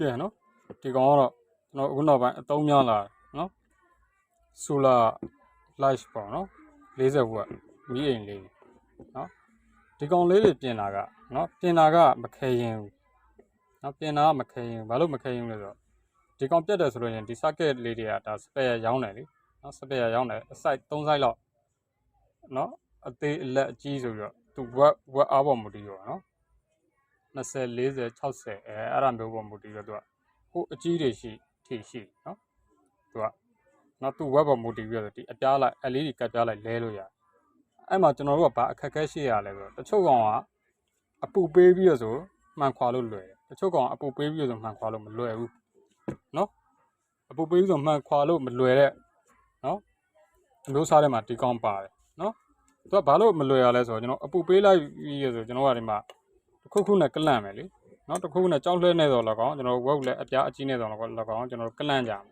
ကဲနော်ဒီကောင်ကတော့ကျွန်တော်အခုနောက်ပိုင်းအသုံးများလာတယ်နော် solar light ပေါ့နော်40ဝက်မီးအိမ်လေးနော်ဒီကောင်လေးတွေပြင်တာကနော်ပြင်တာကမခဲရင်ဘူးနော်ပြင်တာကမခဲရင်ဘူးဘာလို့မခဲရင်လဲဆိုတော့ဒီကောင်ပြတ်တယ်ဆိုလို့ရင်ဒီ socket လေးတွေကဒါ spare ရောင်းတယ်လေနော် spare ရောင်းတယ်အ site 3 site လောက်နော်အသေးအလက်အကြီးဆိုပြီးတော့သူဝက်ဝက်အားပေါ်မူတည်ရောနော် 20 40 60အဲအဲ့ဒါမျိုးပေါ်မူတည်ရောသူကဟိုအကြီးတွေရှိထိရှိနော်သူကနော်သူဝက်ပေါ်မူတည်ပြီးတော့ဒီအပြားလိုက် LED ကတ်ပြားလိုက်လဲလို့ရတယ်အဲ့မှာကျွန်တော်တို့ကဘာအခက်အခဲရှိရလဲဆိုတော့တချို့ကောင်ကအပူပေးပြီးတော့ဆိုမှန်ခွာလို့လွယ်တယ်တချို့ကောင်ကအပူပေးပြီးတော့ဆိုမှန်ခွာလို့မလွယ်ဘူးနော်အပူပေးပြီးဆိုမှန်ခွာလို့မလွယ်တဲ့နော်အမျိုးစားထဲမှာဒီကောင်ပါတယ်နော်သူကဘာလို့မလွယ်ရလဲဆိုတော့ကျွန်တော်အပူပေးလိုက်ပြီးရဆိုကျွန်တော်ကဒီမှာ တစ်ခုခုနဲ့ကလန့်မယ်လေနော်တစ်ခုခုနဲ့ကြောက်လှဲနေတော့လကောင်ကျွန်တော်ဝုတ်လည်းအပြားအကြီးနေတော့လကောင်ကျွန်တော်ကလန့်ကြမယ်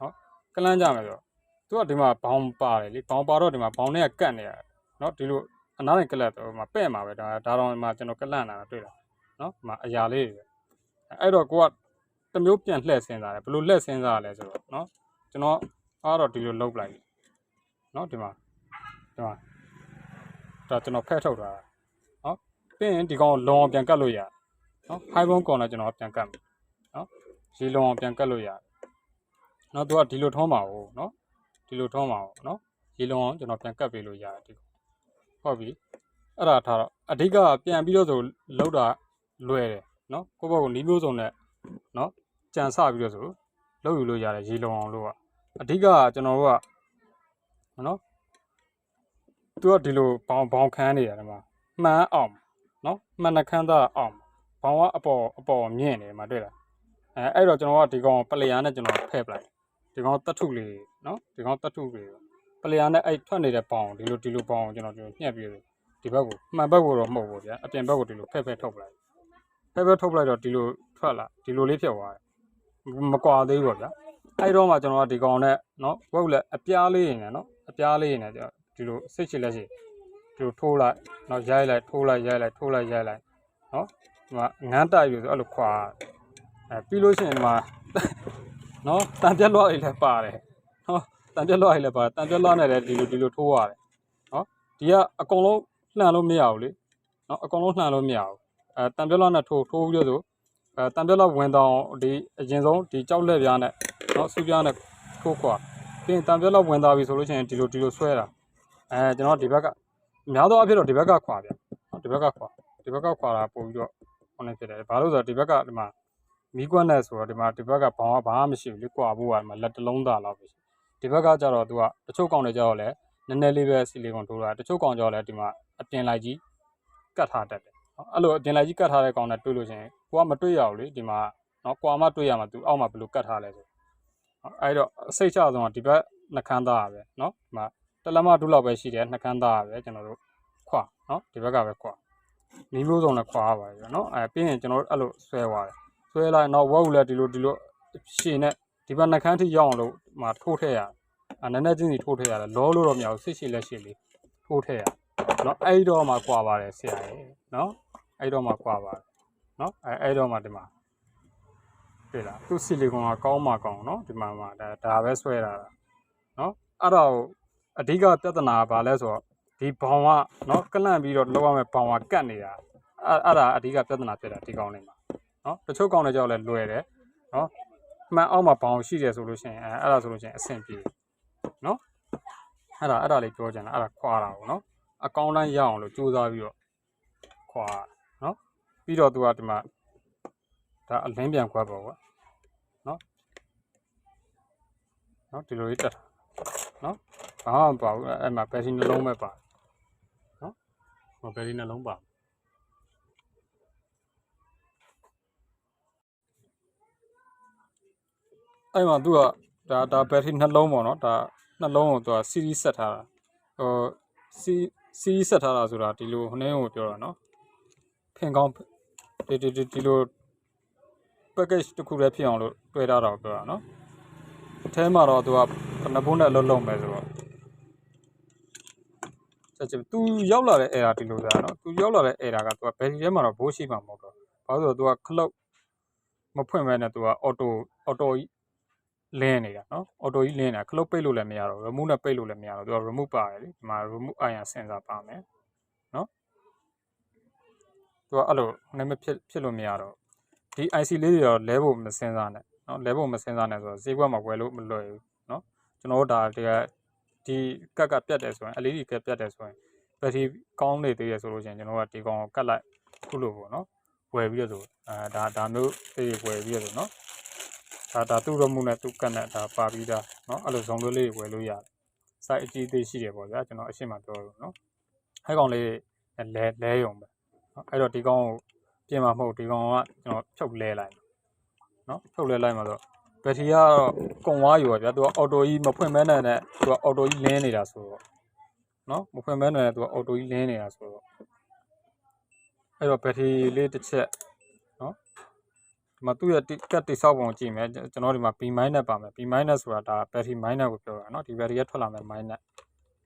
နော်ကလန့်ကြမယ်ဆိုတော့သူကဒီမှာဘောင်ပါတယ်လေဘောင်ပါတော့ဒီမှာဘောင်နဲ့ကတ်နေရတယ်နော်ဒီလိုအနားနဲ့ကလပ်တော့မှာပဲ့မှာပဲဒါဒါတော့မှကျွန်တော်ကလန့်လာတာတွေ့လားနော်ဒီမှာအရာလေးတွေအဲ့တော့ကိုကတစ်မျိုးပြန်လှည့်စင်းစားတယ်ဘယ်လိုလှည့်စင်းစားရလဲဆိုတော့နော်ကျွန်တော်အားတော့ဒီလိုလုတ်လိုက်နော်ဒီမှာဒီမှာဒါကျွန်တော်ဖက်ထုတ်တာနော် ပြီးရင်ဒီကောင်လုံအောင်ပြန်ကတ်လို့ရတယ်နော် high bone corner ကျွန်တော်ပြန်ကတ်မယ်နော်ရေလုံအောင်ပြန်ကတ်လို့ရတယ်နော်သူကဒီလိုထုံးပါဦးနော်ဒီလိုထုံးပါဦးနော်ရေလုံအောင်ကျွန်တော်ပြန်ကတ်ပေးလို့ရတယ်ဒီဟုတ်ပြီအဲ့ဒါထားတော့အဓိကပြန်ပြီးတော့ဆိုလောက်တာလွယ်တယ်နော်ကိုယ့်ဘက်ကနီးမျိုးစုံနဲ့နော်ကြံစပြီးတော့ဆိုလောက်ယူလို့ရတယ်ရေလုံအောင်လို့ကအဓိကကျွန်တော်တို့ကနော်သူကဒီလိုဘောင်ဘောင်ခန်းနေရတယ်မှာမှန်အောင် နော်မှန်နှခမ်းသားအောင်ဘောင်ကအပေါ်အပေါ်မြင့်နေမှာတွေ့လားအဲအဲ့တော့ကျွန်တော်ကဒီကောင်ပလေယာနဲ့ကျွန်တော်ဖဲ့ပလိုက်ဒီကောင်တတ်ထုလေးနော်ဒီကောင်တတ်ထုလေးပလေယာနဲ့အဲ့ထွက်နေတဲ့ဘောင်ဒီလိုဒီလိုဘောင်ကျွန်တော်ညှက်ပြီးဒီဘက်ကိုမှန်ဘက်ကိုတော့မဟုတ်ဘူးဗျာအပြင်ဘက်ကိုဒီလိုဖဲ့ဖဲ့ထုတ်ပလိုက်ဖဲ့ဖဲ့ထုတ်ပလိုက်တော့ဒီလိုထွက်လာဒီလိုလေးဖြစ်သွားတယ်မကွာသေးဘူးပေါ့ဗျာအဲ့တော့မှကျွန်တော်ကဒီကောင်နဲ့နော်ဝုတ်လက်အပြားလေးနေနော်အပြားလေးနေကျွန်တော်ဒီလိုစိတ်ချလက်ရှိ ဒီလိုထိုးလိုက်နော်ရိုက်လိုက်ထိုးလိုက်ရိုက်လိုက်ထိုးလိုက်ရိုက်လိုက်နော်ဒီမှာငန်းတိုက်ပြီးဆိုအဲ့လိုခွာအဲပြီးလို့ရှိရင်ဒီမှာနော်တန်ပြက်လွှားလေးလည်းပါတယ်နော်တန်ပြက်လွှားလေးလည်းပါတယ်တန်ပြက်လွှားနဲ့လည်းဒီလိုဒီလိုထိုးရတယ်နော်ဒီကအကုန်လုံးလှန်လို့မရဘူးလေနော်အကုန်လုံးလှန်လို့မရဘူးအဲတန်ပြက်လွှားနဲ့ထိုးထိုးပြီးတော့ဆိုအဲတန်ပြက်လွှားဝင်တောင်ဒီအရင်ဆုံးဒီကြောက်လက်ပြားနဲ့နော်စူးပြားနဲ့ထိုးခွာပြီးရင်တန်ပြက်လွှားဝင်သွားပြီဆိုလို့ရှိရင်ဒီလိုဒီလိုဆွဲတာအဲကျွန်တော်ဒီဘက်ကအ များသောအားဖြင့်တော့ဒီဘက်ကခွာဗျနော်ဒီဘက်ကခွာဒီဘက်ကခွာတာပို့ပြီးတော့ဟိုနေဖြစ်တယ်ဘာလို့ဆိုတော့ဒီဘက်ကဒီမှာမီးကွက်နဲ့ဆိုတော့ဒီမှာဒီဘက်ကဘောင်ကဘာမှမရှိဘူးလေကွာဖို့ကဒီမှာလက်တစ်လုံးသားလောက်ပဲရှိဒီဘက်ကကျတော့သူကတချို့ကောင်တွေကျတော့လည်းနည်းနည်းလေးပဲဆီလီကွန်ထိုးတာတချို့ကောင်ကျတော့လည်းဒီမှာအပြင်လိုက်ကြီးကတ်ထားတတ်တယ်နော်အဲ့လိုအပြင်လိုက်ကြီးကတ်ထားတဲ့ကောင်နဲ့တွေ့လို့ရှိရင်ကိုကမတွေ့ရဘူးလေဒီမှာနော်ကွာမှတွေ့ရမှာသူအောက်မှာဘယ်လိုကတ်ထားလဲဆိုအဲ့တော့အစိတ်ချဆုံးကဒီဘက်နှခမ်းသားရပဲနော်ဒီမှာ တလက်မဒုလောက်ပဲရှိတယ်နှကန်းသားရပဲကျွန်တော်တို့ခွာနော်ဒီဘက်ကပဲခွာနီးမျိုးစုံနဲ့ခွာရပါတယ်ဗျနော်အဲပြီးရင်ကျွန်တော်တို့အဲ့လိုဆွဲသွားတယ်ဆွဲလိုက်တော့ဝက်ဦးလည်းဒီလိုဒီလိုရှည်နဲ့ဒီဘက်နှကန်းထိရောက်အောင်လို့မှာထိုးထည့်ရတယ်အဲနည်းနည်းချင်းစီထိုးထည့်ရတယ်လောလို့တော့မရဘူးဆစ်ရှည်လက်ရှည်လေးထိုးထည့်ရနော်အဲ့တော့မှခွာပါတယ်ဆရာရဲ့နော်အဲ့တော့မှခွာပါတယ်နော်အဲအဲ့တော့မှဒီမှာတွေ့လားသူဆီလီကွန်ကကောင်းမှကောင်းနော်ဒီမှာမှဒါဒါပဲဆွဲတာနော်အဲ့တော့ အဓိကပြဿနာကဘာလဲဆိုတော့ဒီဘောင်ကနော်ကလန့်ပြီးတော့လောက်ရမယ့်ဘောင်ကကတ်နေတာအဲ့အဲ့ဒါအဓိကပြဿနာဖြစ်တာဒီကောင်လေးမှာနော်တချို့ကောင်တွေကြောက်လဲလွယ်တယ်နော်မှန်အောက်မှာဘောင်ရှိတယ်ဆိုလို့ရှိရင်အဲအဲ့ဒါဆိုလို့ရှိရင်အဆင်ပြေနော်အဲ့ဒါအဲ့ဒါလေးပြောချင်တာအဲ့ဒါခွာတာပေါ့နော်အကောင့်တိုင်းရအောင်လို့စူးစမ်းပြီးတော့ခွာနော်ပြီးတော့သူကဒီမှာဒါအလင်းပြန်ခွဲပေါ့ကွာနော်နော်ဒီလိုလေးတက်တာနော် ဘာမှမပါဘူးအဲ့မှာဘယ်စီနှလုံးပဲပါနော်ဟောဘယ်စီနှလုံးပါအဲ့မှာသူကဒါဒါဘယ်ထရီနှလုံးပေါ့နော်ဒါနှလုံးကိုသူက series ဆက်ထားတာဟို series ဆက်ထားတာဆိုတာဒီလိုဟိုနှင်းကိုပြောတာနော်ဖင်ကောင်းဒီဒီဒီဒီလို package တစ်ခုတည်းဖြစ်အောင်လို့တွဲထားတာကိုပြောတာနော်အထဲမှာတော့သူကနှစ်ဘုံနဲ့အလုံးလုံးပဲဆိုတော့ ချက်ချင်း तू ရောက်လာတဲ့ error ဒီလိုသားတော့ तू ရောက်လာတဲ့ error က तू က battery ထဲမှာတော့ဘိုးရှိမှာမဟုတ်တော့ဘာလို့ဆိုတော့ तू က cloud မဖွင့်ဘဲနဲ့ तू က auto auto ကြီးလင်းနေတာနော် auto ကြီးလင်းနေတာ cloud ပိတ်လို့လည်းမရတော့ remove နဲ့ပိတ်လို့လည်းမရတော့ तू က remove ပါတယ်လေဒီမှာ remove iron sensor ပါမယ်နော် तू ကအဲ့လိုနည်းမဖြစ်ဖြစ်လို့မရတော့ဒီ IC လေးတွေတော့လဲဖို့မစင်စားနဲ့နော်လဲဖို့မစင်စားနဲ့ဆိုတော့ဈေးကွက်မှာဝယ်လို့မလွယ်ဘူးနော်ကျွန်တော်တို့ဒါတကယ် ဒီကက်ကပြတ်တယ်ဆိုရင် LED ကက်ပြတ်တယ်ဆိုရင်ဘက်ထရီကောင်းနေသေးရဆိုလို့ရှိရင်ကျွန်တော်ကဒီကောင်ကိုကတ်လိုက်ခုလို့ပေါ့နော်ဝယ်ပြီးတော့ဆိုအဲဒါဒါမျိုးသေးဝယ်ပြီးတော့ဆိုနော်ဒါဒါသူ့ရမှုနဲ့သူ့ကတ်နဲ့ဒါပါပြီးသားနော်အဲ့လိုဇုံသွေးလေးဝယ်လို့ရတယ် site အကြီးသေးရှိတယ်ပေါ့ဗျာကျွန်တော်အရှိမပြောလို့နော်အဲ့ကောင်လေးလဲလဲယုံပဲနော်အဲ့တော့ဒီကောင်ကိုပြင်မှာမဟုတ်ဒီကောင်ကကျွန်တော်ဖြုတ်လဲလိုက်နော်ဖြုတ်လဲလိုက်မှာဆို ဘက်ထရီကတော့ကုံဝါယူပါဗျာသူကအော်တိုကြီးမဖွင့်မဲနဲ့နဲ့သူကအော်တိုကြီးလင်းနေတာဆိုတော့နော်မဖွင့်မဲနဲ့သူကအော်တိုကြီးလင်းနေတာဆိုတော့အဲ့တော့ဘက်ထရီလေးတစ်ချက်နော်ဒီမှာသူ့ရဲ့ကတ်တိဆောက်ပုံကြည့်မယ်ကျွန်တော်ဒီမှာ B- နဲ့ပါမယ် B- ဆိုတာဒါဘက်ထရီ minus ကိုပြောတာနော်ဒီဘက်ထရီကထွက်လာမယ် minus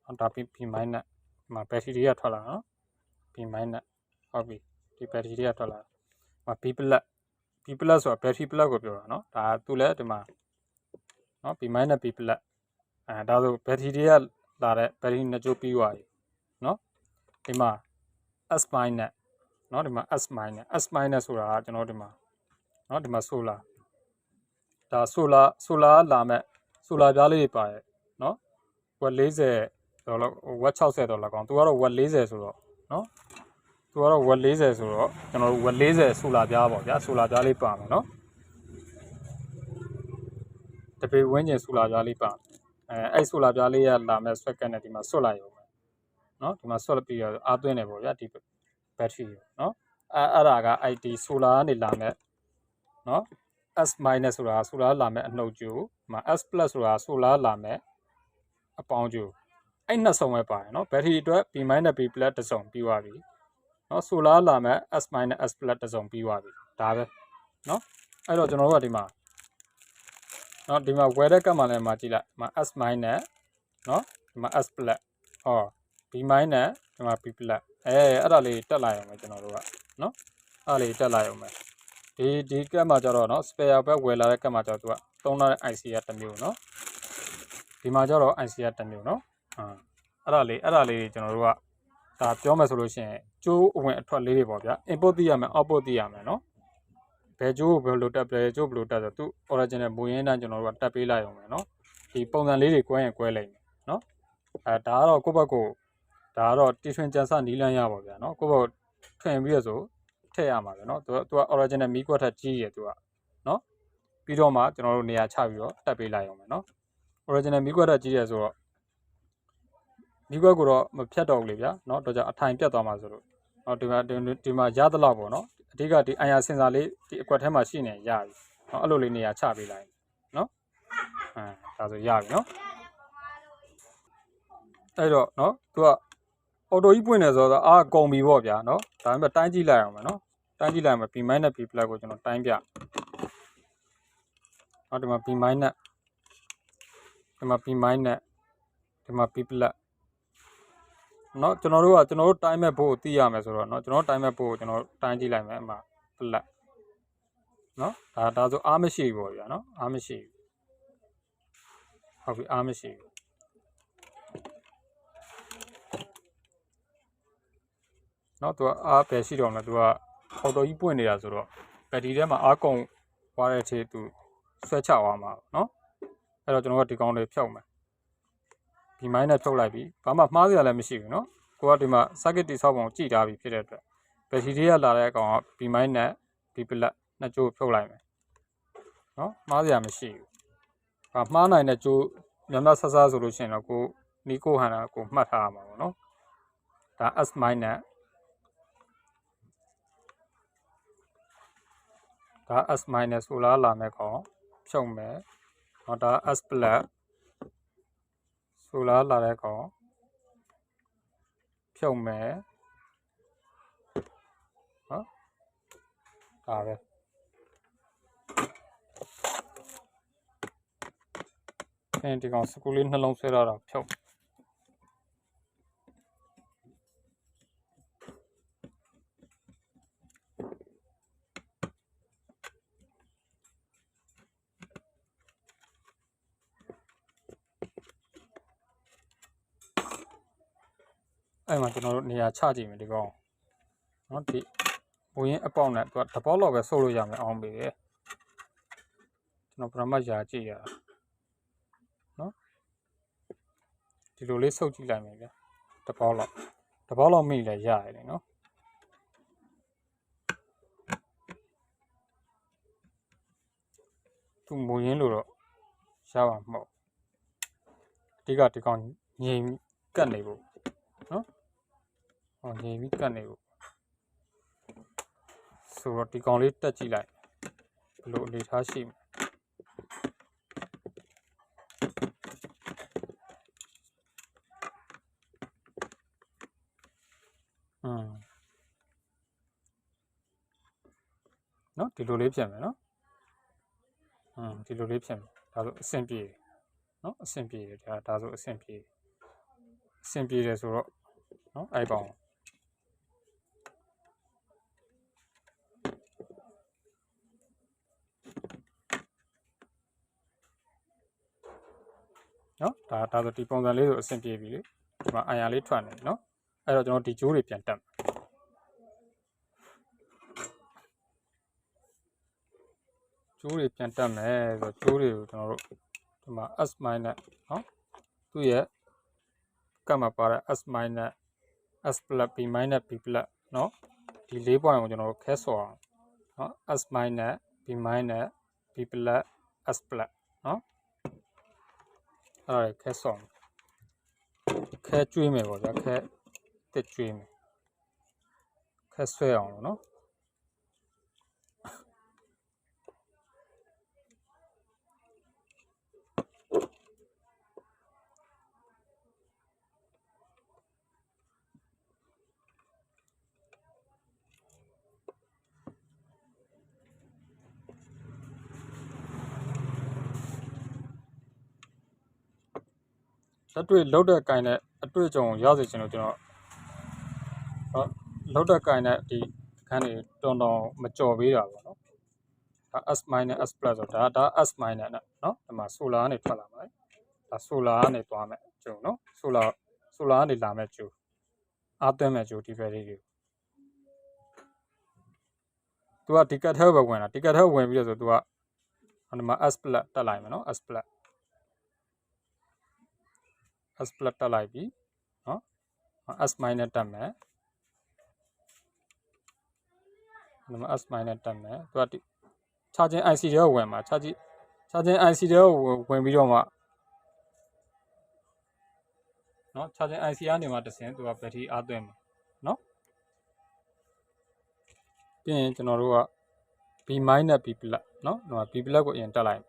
ဟုတ်ဒါ B B- ဒီမှာဘက်ထရီတွေကထွက်လာနော် B- ဟုတ်ပြီဒီဘက်ထရီတွေကထွက်လာမှာ B+ B+ ဆိုတာဘက်ထရီ plug ကိုပြောတာနော်ဒါသူလည်းဒီမှာနော် B- B+ အဲဒါဆိုဘက်ထရီတွေကလာတဲ့ဘက်ထရီနှစ်ကြိုးပြီးသွားပြီနော်ဒီမှာ S- နော်ဒီမှာ S- S- ဆိုတာကကျွန်တော်ဒီမှာနော်ဒီမှာ solar ဒါ solar solar ကလာမဲ့ solar ပြားလေးတွေပါတယ်နော်ဝက်40ဒေါ်လာဝက်60ဒေါ်လာကောင်သူကတော့ဝက်40ဆိုတော့နော် သူကတော့ဝက်40ဆိုတော့ကျွန်တော်တို့ဝက်40 solar ပြားပေါ့ဗျာ solar ပြားလေးပါမယ်နော်တပေဝင်းကျင် solar ပြားလေးပါအဲအဲ့ solar ပြားလေးကလာမဲ့ switch နဲ့ဒီမှာဆွတ်လိုက်ရုံပဲနော်ဒီမှာဆွတ်ပြီးတော့အားသွင်းတယ်ပေါ့ဗျာဒီ battery နော်အဲအဲ့ဒါက IT solar ကနေလာမဲ့နော် S- ဆိုတာ solar လာမဲ့အနှုတ်ကြိုမှာ S+ ဆိုတာ solar လာမဲ့အပေါင်းကြိုအဲ့နှစ်စုံပဲပါတယ်နော်ဘက်ထရီအတွက် B- B+ တစ်စုံပြီးသွားပြီ နော် solar လာမဲ့ S- S+ တစ်စုံပြီးသွားပြီဒါပဲနော်အဲ့တော့ကျွန်တော်တို့ကဒီမှာနော်ဒီမှာဝယ်တဲ့ကတ်မှလည်းမှာကြည့်လိုက်ဒီမှာ S- နော်ဒီမှာ S+ ဟော B- ဒီမှာ B+ အဲအဲ့ဒါလေးတက်လာရုံပဲကျွန်တော်တို့ကနော်အဲ့ဒါလေးတက်လာရုံပဲဒီဒီကတ်မှာကျတော့နော် spare ဘက်ဝယ်လာတဲ့ကတ်မှာကျတော့သူကသုံးလာတဲ့ IC ကတစ်မျိုးနော်ဒီမှာကျတော့ IC ကတစ်မျိုးနော်ဟမ်အဲ့ဒါလေးအဲ့ဒါလေးကျွန်တော်တို့က ဒါပြောမယ်ဆိုလို့ရှိရင်ကျိုးအဝင်အထွက်လေးတွေပေါ့ဗျာ input သိရမယ် output သိရမယ်နော်ဘယ်ကျိုးကိုဘယ်လိုတက်ပလဲကျိုးဘယ်လိုတက်ဆိုသူ original မူရင်းတန်းကျွန်တော်တို့ကတက်ပေးလိုက်အောင်မယ်နော်ဒီပုံစံလေးတွေကွဲရင်ကွဲလိုက်မယ်နော်အဲဒါကတော့ကိုယ့်ဘက်ကိုဒါကတော့တီထွင်ကြံစနီးလန်းရပါဗျာနော်ကိုယ့်ဘက်ထွင်ပြီးရဆိုထည့်ရမှာပဲနော်သူကသူက original မီးကွက်ထက်ကြီးရသူကနော်ပြီးတော့မှကျွန်တော်တို့နေရာချပြီးတော့တက်ပေးလိုက်အောင်မယ်နော် original မီးကွက်ထက်ကြီးရဆိုတော့ မီးကွက်ကိုတော့မဖြတ်တော့ဘူးလေဗျာเนาะတော့ကြအထိုင်ပြတ်သွားမှာဆိုလို့เนาะဒီမှာဒီမှာရသလောက်ပေါ့เนาะအဓိကဒီ IR sensor လေးဒီအကွက်ထဲမှာရှိနေရပြီเนาะအဲ့လိုလေးနေရာချပေးလိုက်เนาะအဲဒါဆိုရပြီเนาะအဲ့တော့เนาะသူကအော်တိုကြီးပွင့်နေဆိုတော့အာကုန်ပြီပေါ့ဗျာเนาะဒါပေမဲ့တိုင်းကြည့်လိုက်အောင်မယ်เนาะတိုင်းကြည့်လိုက်မယ် B- B+ ကိုကျွန်တော်တိုင်းပြနောက်ဒီမှာ B- ဒီမှာ B- ဒီမှာ B+ เนาะကျွန်တော်တို့ကကျွန်တော်တို့တိုင်းမဲ့ဖို့သိရမယ်ဆိုတော့เนาะကျွန်တော်တိုင်းမဲ့ဖို့ကျွန်တော်တိုင်းကြည့်လိုက်မယ်အမှ flat เนาะဒါဒါဆိုအားမရှိဘူးပေါ့ဗျာเนาะအားမရှိဘူးဟုတ်ပြီအားမရှိဘူးเนาะသူကအားပဲရှိတော့မလဲသူကအော်တိုကြီးပွင့်နေတာဆိုတော့ဘက်ထရီထဲမှာအားကုန်သွားတဲ့အထိသူဆွဲချသွားမှာเนาะအဲ့တော့ကျွန်တော်ကဒီကောင်းလေးဖြုတ်မယ် ဒီမိုင်းနဲ့ဖြုတ်လိုက်ပြီးဘာမှမှားစရာလည်းမရှိဘူးနော်ကိုကဒီမှာ circuit တိဆောက်ပုံကြည့်ထားပြီးဖြစ်တဲ့အတွက်ဘက်ထရီတွေကလာတဲ့အကောင်ကဒီမိုင်းနဲ့ဒီပလက်နှစ်ကြိုးဖြုတ်လိုက်မယ်နော်မှားစရာမရှိဘူးဘာမှားနိုင်တဲ့ကြိုးမြန်မြန်ဆဆဆိုလို့ရှိရင်တော့ကိုနီကိုဟန်တာကိုမှတ်ထားရမှာပေါ့နော်ဒါ S မိုင်းနဲ့ဒါ S minus ဆိုလားလာမယ်ခေါ့ဖြုံမယ်ဟောဒါ S plus ဆိုလားလာတဲ့ကောင်ဖြုတ်မယ်။ဟောဒါပဲ။အဲဒီကောင်စကူလေးနှလုံးဆွဲတော့ဖြုတ် အဲ့မှာကျွန်တော်တို့နေရာချကြည့်မယ်ဒီကောင်နော်ဒီဘိုးရင်အပေါက်နဲ့သူကတပေါက်လောက်ပဲဆုပ်လို့ရမယ်အောင်ပြီလေကျွန်တော်ပရမတ်ရာကြည့်ရတာနော်ဒီလိုလေးဆုပ်ကြည့်လိုက်မယ်ဗျာတပေါက်လောက်တပေါက်လောက်မိလည်းရရတယ်နော်သူမူရင်းလို့တော့ရပါမဟုတ်အဓိကဒီကောင်ငြိမ်ကတ်နေဖို့နော် ဟောငြိမ်ပြီးကတ်နေဖို့ဆိုတော့ဒီကောင်လေးတက်ကြည့်လိုက်ဘယ်လိုအနေထားရှိမလဲอืมနော်ဒီလိုလေးပြန်မယ်နော်อืมဒီလိုလေးပြန်မယ်ဒါဆိုအဆင်ပြေတယ်နော်အဆင်ပြေတယ်ဒါဒါဆိုအဆင်ပြေတယ်အဆင်ပြေတယ်ဆိုတော့နော်အဲ့ကောင် နော်ဒါဒါဆိုဒီပုံစံလေးဆိုအဆင်ပြေပြီလေဒီမှာအာရလေးထွက်နေပြီနော်အဲ့တော့ကျွန်တော်ဒီဂျိုးတွေပြန်တက်မယ်ဂျိုးတွေပြန်တက်မယ်ဆိုတော့ဂျိုးတွေကိုကျွန်တော်တို့ဒီမှာ s minus နော်သူ့ရဲ့ကတ်မှာပါတဲ့ s minus s plus b minus b plus နော်ဒီ၄ point ကိုကျွန်တော်တို့ခဲဆော်အောင်နော် s minus b minus b plus s plus နော် အဲ့ဒါခဲဆော်ခဲကျွေးမယ်ပေါ့ဗျာခဲတစ်ကျွေးမယ်ခဲဆွဲအောင်လို့နော် လက်တွေ့လောက်တဲ့ကင်နဲ့အတွေ့အကြုံကိုရစေချင်လို့ကျွန်တော်ဟောလောက်တဲ့ကင်နဲ့ဒီခန်းတွေတော်တော်မကြော်ပေးတာပေါ့နော်ဒါ S minus S plus ဆိုတော့ဒါဒါ S minus နဲ့နော်ဒီမှာ solar ကနေထွက်လာမှာလေဒါ solar ကနေသွားမယ်ကျုံနော် solar solar ကနေလာမဲ့ကျူအားသွင်းမဲ့ကျူဒီဘက်လေးတွေသူကဒီကတ်ထဲပဲဝင်လာဒီကတ်ထဲဝင်ပြီးတော့ဆိုသူကဟိုဒီမှာ S plus တက်လိုက်မယ်နော် S plus S plus တက်လိုက်ပြီနော် S minus တက်မယ်ဒီမှာ S minus တက်မယ်သူကဒီ charging IC တွေကိုဝင်မှာ charging charging IC တွေကိုဝင်ပြီးတော့မှနော် charging IC ကနေမှတစ်ဆင့်သူကဘက်ထရီအားသွင်းမှာနော်ပြီးရင်ကျွန်တော်တို့က B minus B plus နော်ဒီမှာ B plus ကိုအရင်တက်လိုက်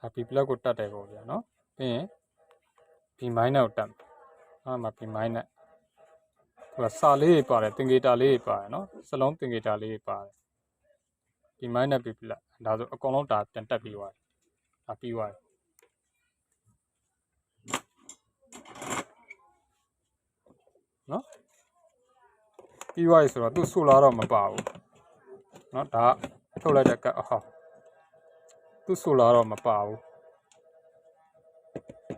ဒါ B plus ကိုတက်တယ်ပေါ့ဗျာနော်ပြီးရင် B minus ကိုတက်မယ်အဲ့မှာ B minus သူကစာလေးတွေပါတယ်သင်္ကေတလေးတွေပါတယ်နော်စလုံးသင်္ကေတလေးတွေပါတယ်ဒီ minus b plus ဒါဆိုအကုန်လုံးဒါပြန်တက်ပြီးသွားတယ်ဒါပြီးသွားတယ်နော်ပြီးသွားပြီဆိုတော့သူဆိုလာတော့မပါဘူးနော်ဒါထုတ်လိုက်တဲ့ကတ်အဟော သူဆိုလာတော့မပါဘူး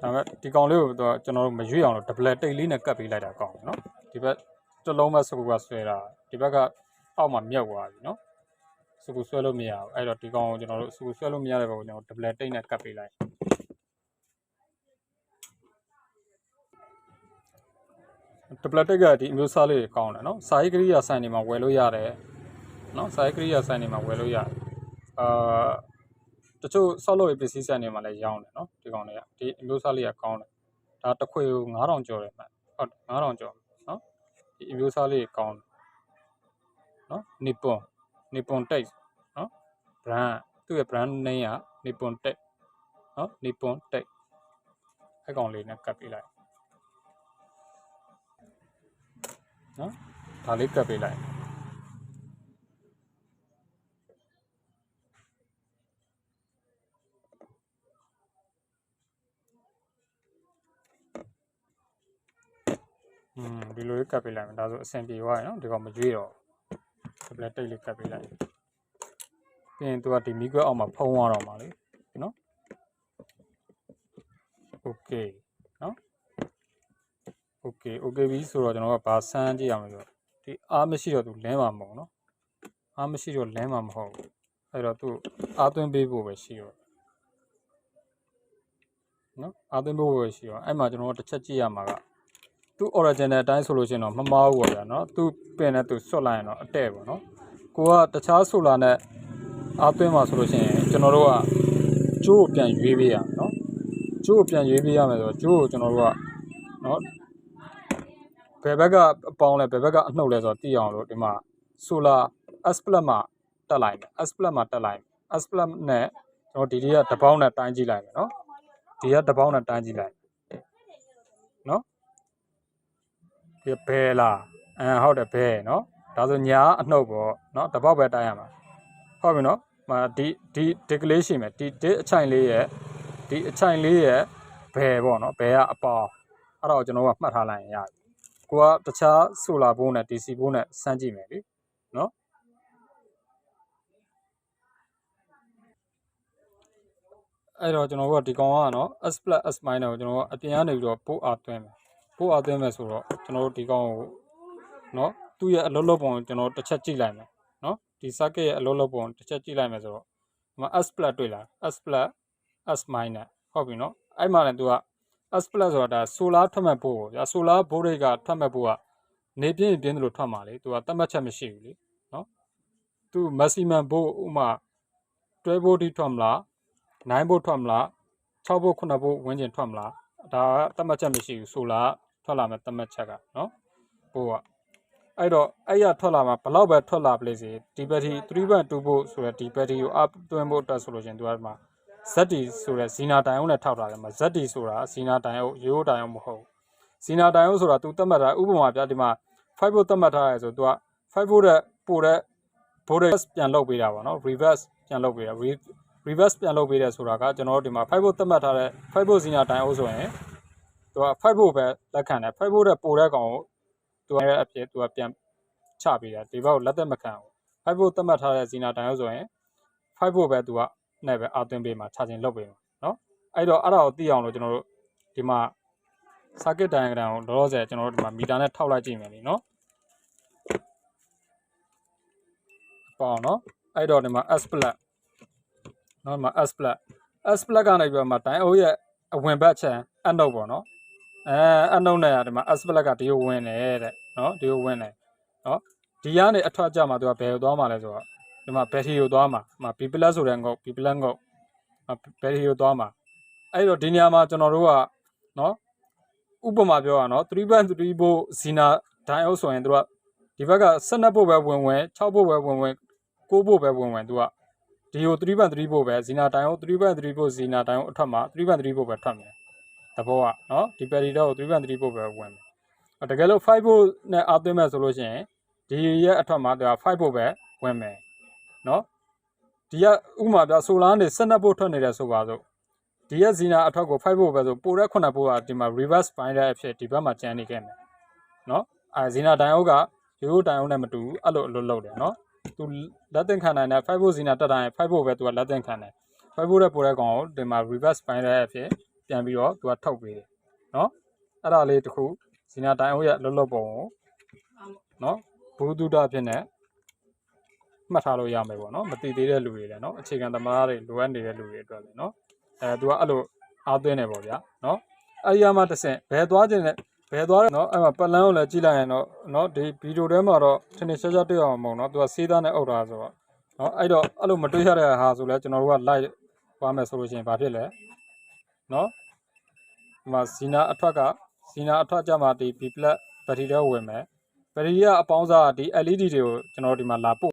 ဒါပေမဲ့ဒီကောင်လေးကိုတော့ကျွန်တော်တို့မရွေ့အောင်လို့ double တိတ်လေးနဲ့ကတ်ပေးလိုက်တာကောင်းတယ်နော်ဒီဘက်တစ်လုံးမဲ့စကူကဆွဲတာဒီဘက်ကအောက်မှာမြက်သွားပြီနော်စကူဆွဲလို့မရဘူးအဲ့တော့ဒီကောင်ကိုကျွန်တော်တို့စကူဆွဲလို့မရတဲ့ဘက်ကိုကျွန်တော် double တိတ်နဲ့ကတ်ပေးလိုက်ဒပလက်တက်ကဒီအမျိုးစားလေးကောင်းတယ်နော်စာရေးကရိယာဆိုင်တွေမှာဝယ်လို့ရတယ်နော်စာရေးကရိယာဆိုင်တွေမှာဝယ်လို့ရတယ်အာ တချို့ဆောက်လုပ်ရေးပစ္စည်းဆိုင်တွေမှာလည်းရောင်းတယ်နော်ဒီကောင်တွေကဒီအမျိုးစားလေးကကောင်းတယ်ဒါတစ်ခွေကို9000ကျော်တယ်မှဟုတ်9000ကျော်နော်ဒီအမျိုးစားလေးကောင်းတယ်နော်နီပွန်နီပွန်တိတ်နော် brand သူ့ရဲ့ brand name ကနီပွန်တိတ်နော်နီပွန်တိတ်အကောင်လေးနဲ့ကတ်ပေးလိုက်နော်ဒါလေးကတ်ပေးလိုက် อืมဒီလိုလေးကတ်ပေးလိုက်မယ်ဒါဆိုအဆင်ပြေသွားရနော်ဒီကောင်မကြွေးတော့ဒီလက်တိတ်လေးကတ်ပေးလိုက်ပြီးရင်သူကဒီမီကွက်အောက်မှာဖုံးသွားတော့မှာလေနော် okay နော် okay okay ပြီဆိုတော့ကျွန်တော်ကဘာစမ်းကြည့်ရမလဲဆိုတော့ဒီအားမရှိတော့သူလင်းမှာမဟုတ်နော်အားမရှိတော့လင်းမှာမဟုတ်ဘူးအဲ့တော့သူအားသွင်းပေးဖို့ပဲရှိတော့နော်အားသွင်းပေးဖို့ပဲရှိတော့အဲ့မှာကျွန်တော်တို့တစ်ချက်ကြည့်ရမှာက သူ original အတိုင်းဆိုလို့ရှိရင်တော့မမားဘူးပေါ့ဗျာနော်သူပင်နဲ့သူဆွတ်လိုက်ရင်တော့အတဲ့ပေါ့နော်ကိုကတခြားဆိုလာနဲ့အားသွင်းမှာဆိုလို့ရှိရင်ကျွန်တော်တို့ကကျိုးကိုပြန်ရွေးပေးရအောင်နော်ကျိုးကိုပြန်ရွေးပေးရမယ်ဆိုတော့ကျိုးကိုကျွန်တော်တို့ကနော်ဘယ်ဘက်ကအပေါင်းလဲဘယ်ဘက်ကအနှုတ်လဲဆိုတော့သိအောင်လို့ဒီမှာ solar s plus မှာတက်လိုက်မယ် s plus မှာတက်လိုက်မယ် s plus နဲ့ကျွန်တော်ဒီဒီကတစ်ပေါင်းနဲ့တိုင်းကြည့်လိုက်မယ်နော်ဒီကတစ်ပေါင်းနဲ့တိုင်းကြည့်လိုက်နော် ဒီဘယ်လားအဲဟုတ်တယ်ဘယ်နော်ဒါဆိုညာအနှုတ်ပေါ့နော်တစ်ပေါက်ပဲတိုင်းရမှာဟုတ်ပြီနော်မဒီဒီဒီကလေးရှိမယ်ဒီဒီအချိုင်လေးရဲ့ဒီအချိုင်လေးရဲ့ဘယ်ပေါ့နော်ဘယ်ကအပေါင်းအဲ့တော့ကျွန်တော်ကမှတ်ထားလိုက်ရင်ရပြီကိုကတခြားဆိုလာဘိုးနဲ့ DC ဘိုးနဲ့စမ်းကြည့်မယ်လေနော်အဲ့တော့ကျွန်တော်တို့ကဒီကောင်ကနော် S plus S minus ကိုကျွန်တော်ကအပြင်ကနေပြီးတော့ပို့အားသွင်းမယ် ဖို့အသင်းမယ်ဆိုတော့ကျွန်တော်တို့ဒီကောင်ကိုနော်သူ့ရဲ့အလုပ်လုပ်ပုံကျွန်တော်တစ်ချက်ကြည့်လိုက်မယ်နော်ဒီ circuit ရဲ့အလုပ်လုပ်ပုံတစ်ချက်ကြည့်လိုက်မယ်ဆိုတော့ဒီမှာ s+ တွေ့လာ s+ s- ဟုတ်ပြီနော်အဲ့မှာလည်းသူက s+ ဆိုတာဒါ solar ထွက်မဲ့ဘိုးပေါ့ဗျာ solar ဘိုးတွေကထွက်မဲ့ဘိုးကနေပြင်းပြင်းသလိုထွက်မှာလေသူကတတ်မှတ်ချက်မရှိဘူးလေနော်သူ maximum ဘိုးဥမာ12ဘိုးတိထွက်မလား9ဘိုးထွက်မလား6ဘိုး9ဘိုးဝန်းကျင်ထွက်မလားဒါကတတ်မှတ်ချက်မရှိဘူး solar ထွက်လာမယ်တမတ်ချက်ကနော်ဟိုကအဲ့တော့အဲ့ရထွက်လာမှာဘလောက်ပဲထွက်လာပလေစီဒီဘက်တီ3.2ဖို့ဆိုတော့ဒီဘက်တီကိုအပ်သွင်းဖို့အတွက်ဆိုလို့ရှင်သူကမှာ ZD ဆိုတဲ့ဇီနာတိုင်အောင်နဲ့ထောက်ထားတယ်မှာ ZD ဆိုတာဇီနာတိုင်အောင်ရိုးတိုင်အောင်မဟုတ်ဇီနာတိုင်အောင်ဆိုတာ तू သတ်မှတ်တာဥပမာပြဒီမှာ5ဖို့သတ်မှတ်ထားရဲဆို तू က5ဖို့တဲ့ပို့တဲ့ border ပြန်လုပ်ပေးတာပါနော် reverse ပြန်လုပ်ပေးတာ reverse ပြန်လုပ်ပေးတယ်ဆိုတာကကျွန်တော်တို့ဒီမှာ5ဖို့သတ်မှတ်ထားတဲ့5ဖို့ဇီနာတိုင်အောင်ဆိုရင် သူကဖိုက်ဖို့ပဲလက်ခံတယ်ဖိုက်ဖို့တဲ့ပိုတဲ့ကောင်ကိုသူရဲ့အဖြစ်သူကပြန်ချပေးတာဒီဘက်ကိုလက်သက်မခံဘူးဖိုက်ဖို့သတ်မှတ်ထားတဲ့ဇီနာတန်ရုပ်ဆိုရင်ဖိုက်ဖို့ပဲသူကနဲ့ပဲအာသွင်းပေးမှာခြာချင်းလုပ်ပေးမှာနော်အဲ့တော့အဲ့ဒါကိုသိအောင်လို့ကျွန်တော်တို့ဒီမှာ circuit diagram ကိုလောလောဆယ်ကျွန်တော်တို့ဒီမှာမီတာနဲ့ထောက်လိုက်ကြည့်မယ်လीနော်ပေါ့နော်အဲ့တော့ဒီမှာ s plus နော်ဒီမှာ s plus s plus ကနေပြီးတော့မှ dine o ရဲ့အဝင်ဘက်ချမ်းအနှုတ်ပေါ့နော် အဲအနှုတ်နဲ့ဒီမှာ S black ကဒီကိုဝင်တယ်တဲ့နော်ဒီကိုဝင်တယ်နော်ဒီကနေအထွက်ကြမှာသူကဘယ်ကိုသွားမှာလဲဆိုတော့ဒီမှာ battery ကိုသွားမှာဒီမှာ B plus ဆိုတဲ့ငုတ် B plus ငုတ် battery ကိုသွားမှာအဲ့တော့ဒီနေရာမှာကျွန်တော်တို့ကနော်ဥပမာပြောရအောင်နော်3.3 volt Zener diode ဆိုရင်သူကဒီဘက်က12 volt ပဲဝင်ဝင်6 volt ပဲဝင်ဝင်9 volt ပဲဝင်ဝင်သူကဒီကို3.3 volt ပဲ Zener diode 3.3 volt Zener diode အထက်မှာ3.3 volt ပဲထွက်မယ် တဘောကနော်ဒီပယ်ရီတော့3ဘတ်3ဘို့ပဲဝင်မယ်တကယ်လို့5ဘို့နဲ့အားသွင်းမယ်ဆိုလို့ရှိရင်ဒီရဲ့အထက်မှာသူက5ဘို့ပဲဝင်မယ်နော်ဒီကဥမာပြဆိုလာနေ12ဘို့ထွက်နေတယ်ဆိုပါစို့ဒီရဲ့ဇီနာအထက်ကို5ဘို့ပဲဆိုပိုတဲ့9ဘို့ကဒီမှာ reverse bind တဲ့အဖြစ်ဒီဘက်မှာကျန်နေခဲ့မယ်နော်အဲဇီနာဒိုင်အောက်ကရိုးဒိုင်အောက်နဲ့မတူဘူးအဲ့လိုအလုပ်လုပ်တယ်နော်သူလက်သင်ခံနိုင်တဲ့5ဘို့ဇီနာတက်တိုင်း5ဘို့ပဲသူကလက်သင်ခံတယ်5ဘို့တဲ့ပိုတဲ့ကောင်ကိုဒီမှာ reverse bind တဲ့အဖြစ် ပြန်ပြီးတော့သူကထုတ်ပေးတယ်နော်အဲ့ဒါလေးတစ်ခုဇီနာဒိုင်အောက်ရဲ့အလုပ်လုပ်ပုံကိုနော်ဘူဒုဒအဖြစ်နဲ့မှတ်ထားလို့ရမယ်ပေါ့နော်မသိသေးတဲ့လူတွေလည်းနော်အခြေခံသမားတွေလိုအပ်နေတဲ့လူတွေအတွက်လည်းနော်အဲသူကအဲ့လိုအားသွင်းနေပေါ့ဗျာနော်အဲ့ဒီအမှတစ်ဆင့်ဘယ်သွားခြင်းလဲဘယ်သွားလဲနော်အဲ့မှာပတ်လန်းကိုလည်းကြည့်လိုက်ရင်တော့နော်ဒီဗီဒီယိုထဲမှာတော့ထင်ထင်ရှားရှားတွေ့အောင်မဟုတ်နော်သူကစေးသားနဲ့အုပ်တာဆိုတော့နော်အဲ့တော့အဲ့လိုမတွေ့ရတဲ့ဟာဆိုလဲကျွန်တော်တို့က live သွားမယ်ဆိုလို့ရှိရင်ဘာဖြစ်လဲ နော်ဒီမှာဇီနာအထွက်ကဇီနာအထွက်ကြမှာဒီ B+ ဘက်ထရီတွေဝင်မယ်ဘက်ထရီကအပေါင်းစားဒီ LED တွေကိုကျွန်တော်တို့ဒီမှာလာပို့